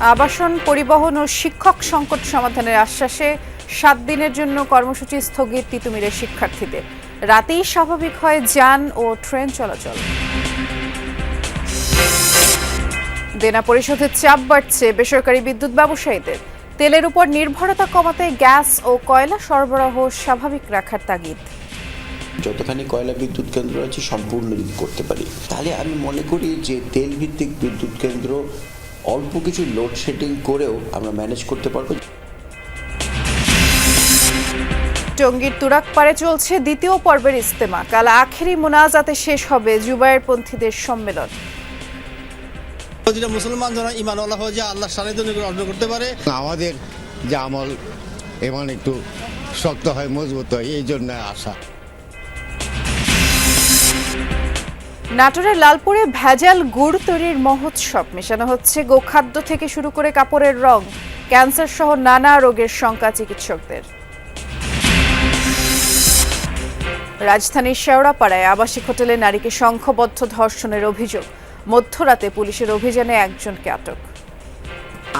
আবাসন পরিবহন ও শিক্ষক সংকট সমাধানের আশ্বাসে সাত দিনের জন্য কর্মসূচি স্থগিত তিতুমিরের শিক্ষার্থীদের। রাতেই স্বাভাবিক হয় যান ও ট্রেন চলাচল। দেনা পরিশোধের চাপ বাড়ছে বেসরকারি বিদ্যুৎ ব্যবসায়ীদের। তেলের উপর নির্ভরতা কমাতে গ্যাস ও কয়লা সরবরাহ স্বাভাবিক রাখার তাগিদ। যতখানি কয়লা বিদ্যুৎ কেন্দ্র আছে, সম্পূর্ণ যদি করতে পারি। তাহলে আমি মনে করি যে তেল ভিত্তিক বিদ্যুৎ কেন্দ্র অল্প কিছু লোডশেডিং করেও আমরা ম্যানেজ করতে পারব। টঙ্গীর তুরাকপাড়ে চলছে দ্বিতীয় পর্বের ইস্তেমা। কাল আখেরি মোনাজাতে শেষ হবে জুবায়ের পন্থীদের সম্মেলন। প্রতিটা মুসলমান যেন ইমানওয়ালা হয়ে যায় আল্লাহ সান্নিধ্য নিকট অর্জন করতে পারে। আমাদের যে আমল এমন একটু শক্ত হয় মজবুত হয় এই জন্য আশা। নাটোরের লালপুরে ভেজাল গুড় তৈরির মহোৎসব মেশানো হচ্ছে। গোখাদ্য থেকে শুরু করে কাপড়ের রং ক্যান্সার সহ নানা রোগের শঙ্কা চিকিৎসকদের। রাজধানীর শেওড়াপাড়ায় আবাসিক হোটেলে নারীকে সংঘবদ্ধ ধর্ষণের অভিযোগ। মধ্যরাতে পুলিশের অভিযানে একজনকে আটক।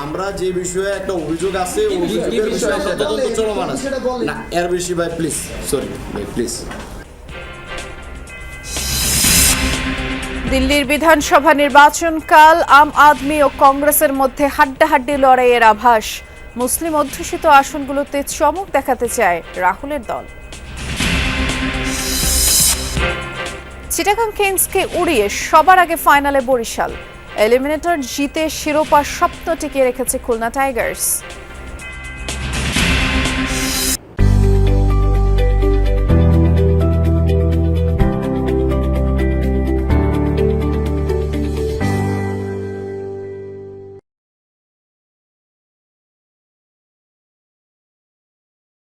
আমরা যে বিষয়ে একটা অভিযোগ আছে অভিযোগের বিষয়ে? তদন্ত চলমান আছে। না এর বেশি ভাই প্লিজ সরি ভাই প্লিজ দিল্লির বিধানসভা নির্বাচন কাল আম আদমি ও কংগ্রেসের মধ্যে হাড্ডাহাড্ডি লড়াইয়ের আভাস। মুসলিম অধ্যুষিত আসনগুলোতে চমক দেখাতে চায় রাহুলের দল। চিটাগাং কিংসকে উড়িয়ে সবার আগে ফাইনালে বরিশাল। এলিমিনেটর জিতে শিরোপার স্বপ্ন টিকিয়ে রেখেছে খুলনা টাইগার্স।